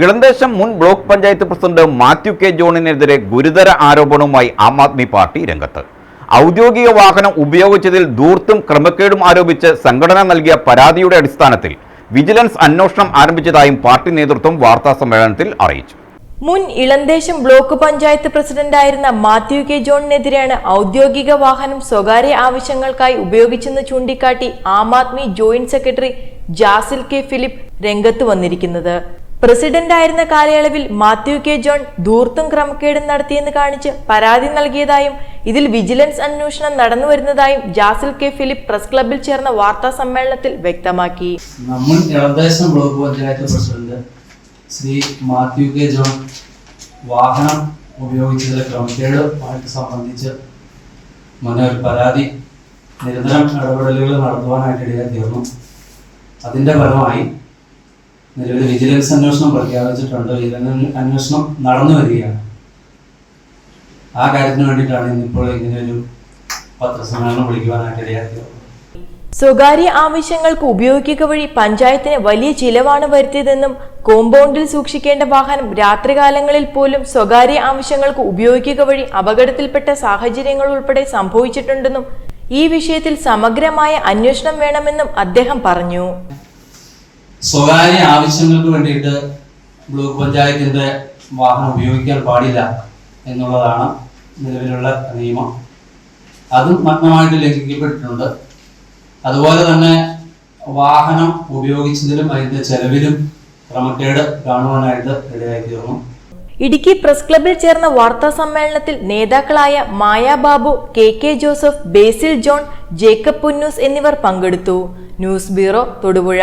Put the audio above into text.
ഇളന്തേശം മുൻ block panchayat president Mathew K ജോണിനെതിരെ ഗുരുതര ആരോപണവുമായി ആം ആദ്മി പാർട്ടി രംഗത്ത്. ഔദ്യോഗിക വാഹനം ഉപയോഗിച്ചതിൽ ദൂർത്തും ക്രമക്കേടും ആരോപിച്ച് സംഘടന നൽകിയ പരാതിയുടെ അടിസ്ഥാനത്തിൽ വിജിലൻസ് അന്വേഷണം ആരംഭിച്ചതായും പാർട്ടി നേതൃത്വം വാർത്താ സമ്മേളനത്തിൽ അറിയിച്ചു. മുൻ ഇളന്തേശം ബ്ലോക്ക് പഞ്ചായത്ത് പ്രസിഡന്റായിരുന്ന മാത്യു കെ ജോണിനെതിരെയാണ് ഔദ്യോഗിക വാഹനം സ്വകാര്യ ആവശ്യങ്ങൾക്കായി ഉപയോഗിച്ചെന്ന് ചൂണ്ടിക്കാട്ടി Aam Aadmi joint secretary Jasil K Philip രംഗത്ത് വന്നിരിക്കുന്നത്. പ്രസിഡന്റായിരുന്ന കാലയളവിൽ മാത്യു കെ ജോൺ ധൂർത്തും ക്രമക്കേടും നടത്തിയെന്ന് കാണിച്ച് പരാതി നൽകിയതായും ഇതിൽ വിജിലൻസ് അന്വേഷണം നടന്നു വരുന്നതായും ജാസിൽ കെ ഫിലിപ്പ് പ്രസ് ക്ലബിൽ ചേർന്ന വാർത്താ സമ്മേളനത്തിൽ വ്യക്തമാക്കി. നമ്മൾ Elamdesam block panchayat president Shri Mathew K John വാഹനം ഉപയോഗിച്ചതിലെ ക്രമക്കേടുമായിട്ട് സംബന്ധിച്ച് ഒരു പരാതി നിരന്തരം ഇടപെടലുകൾ നടത്തുവാനായിട്ട് ഇടയായി തീർന്നു. അതിന്റെ ഫലമായി നിലവിൽ വിജിലൻസ് അന്വേഷണം പ്രഖ്യാപിച്ചിട്ടുണ്ട്. വിജിലൻസ് അന്വേഷണം നടന്നു വരികയാണ്. ആ കാര്യത്തിന് വേണ്ടിയിട്ടാണ് ഇന്നിപ്പോൾ ഇങ്ങനെ ഒരു പത്രസമ്മേളനം വിളിക്കുവാനായിട്ട് ഇടയാക്കിയത്. സ്വകാര്യ ആവശ്യങ്ങൾക്ക് ഉപയോഗിക്കുക വഴി പഞ്ചായത്തിന് വലിയ ചിലവാണ് വരുത്തിയതെന്നും കോമ്പൗണ്ടിൽ സൂക്ഷിക്കേണ്ട വാഹനം രാത്രികാലങ്ങളിൽ പോലും സ്വകാര്യ ആവശ്യങ്ങൾക്ക് ഉപയോഗിക്കുക വഴി അപകടത്തിൽപ്പെട്ട സാഹചര്യങ്ങൾ ഉൾപ്പെടെ സംഭവിച്ചിട്ടുണ്ടെന്നും ഈ വിഷയത്തിൽ സമഗ്രമായ അന്വേഷണം വേണമെന്നും അദ്ദേഹം പറഞ്ഞു. സ്വകാര്യ ആവശ്യങ്ങൾക്ക് വേണ്ടിയിട്ട് ബ്ലോക്ക് പഞ്ചായത്തിന്റെ വാഹനം ഉപയോഗിക്കാൻ പാടില്ല എന്നുള്ളതാണ് നിലവിലുള്ള നിയമം. അതും നഗ്നമായിട്ട് ലംഘിക്കപ്പെട്ടിട്ടുണ്ട്. അതുപോലെ തന്നെ വാഹനം ഉപയോഗിച്ചതിലും അതിന്റെ ചെലവിലും ക്രമക്കേട് കാണുവാനായിട്ട് ഇടയായി തീർന്നു ഇടുക്കി പ്രസ് ക്ലബിൽ ചേർന്ന വാർത്താ സമ്മേളനത്തിൽ നേതാക്കളായ Maya Babu K K Joseph Basil John Jacob Punnoose എന്നിവർ പങ്കെടുത്തു. News bureau Thodupuzha.